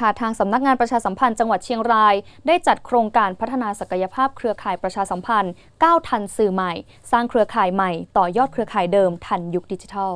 ค่ะทางสำนักงานประชาสัมพันธ์จังหวัดเชียงราย ได้จัดโครงการพัฒนาศักยภาพเครือข่ายประชาสัมพันธ์ก้าวทันสื่อใหม่ สร้างเครือข่ายใหม่ ต่อยอดเครือข่ายเดิมทันยุคดิจิทัล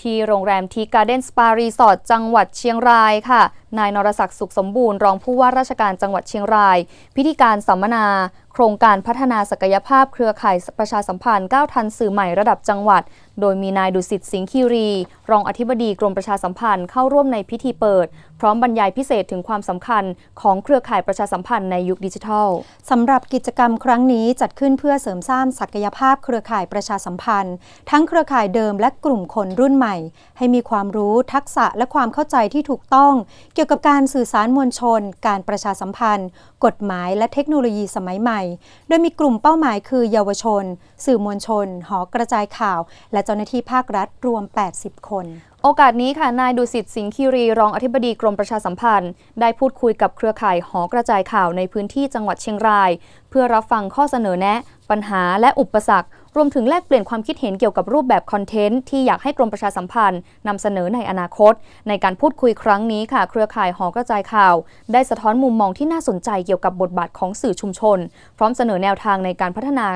ที่โรงแรมทีการ์เด้นสปารีสอร์ทจังหวัดเชียงรายค่ะ นายนรศักดิ์สุขสมบูรณ์รองผู้ว่าราชการจังหวัดเชียงราย พิธีการสัมมนา โครงการพัฒนาศักยภาพเครือข่ายประชาสัมพันธ์9ทันสื่อใหม่ระดับจังหวัด โดยมีนายดุสิตสิงห์คีรี รองอธิบดีกรมประชาสัมพันธ์เข้าร่วมในพิธีเปิด พร้อมบรรยายพิเศษถึงความสำคัญของเครือข่ายประชาสัมพันธ์ในยุคดิจิทัลสำหรับกิจกรรมครั้งนี้จัดขึ้นเพื่อเสริมสร้างศักยภาพเครือข่ายประชาสัมพันธ์ ทั้งเครือข่ายเดิมและกลุ่มคนรุ่นใหม่ ให้มีความรู้ทักษะและความเข้าใจที่ถูกต้องเกี่ยวกี่ยวกับการสื่อสารมวลชน การประชาสัมพันธ์ กฎหมายและเทคโนโลยีสมัยใหม่ โดยมีกลุ่มเป้าหมายคือเยาวชน สื่อมวลชน หอกระจายข่าว และเจ้าหน้าที่ภาครัฐรวม 80 คนโอกาสนี้ค่ะ นายดุสิตสิงห์คีรี รองอธิบดีกรมประชาสัมพันธ์ ได้พูดคุยกับเครือข่ายหอกระจายข่าวในพื้นที่จังหวัดเชียงราย เพื่อรับฟังข้อเสนอแนะ ปัญหาและอุปสรรค รวมถึงแลกเปลี่ยนความคิดเห็นเกี่ยวกับรูปแบบคอนเทนต์ที่อยากให้กรมประชาสัมพันธ์นำเสนอในอนาคต ในการพูดคุยครั้งนี้ค่ะ เครือข่ายหอกระจายข่าว ได้สะท้อนมุมมองที่น่าสนใจเกี่ยวกับบทบาทของสื่อชุมชน พร้อมเสนอแนวทางในการพัฒนา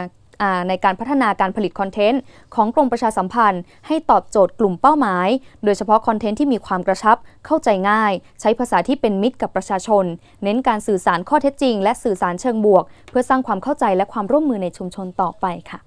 อ่าในการพัฒนาการผลิตคอนเทนต์ของกรมประชาสัมพันธ์ ให้ตอบโจทย์กลุ่มเป้าหมาย โดยเฉพาะคอนเทนต์ที่มีความกระชับ เข้าใจง่าย ใช้ภาษาที่เป็นมิตรกับประชาชน เน้นการสื่อสารข้อเท็จจริง และสื่อสารเชิงบวก เพื่อสร้างความเข้าใจและความร่วมมือในชุมชนต่อไปค่ะ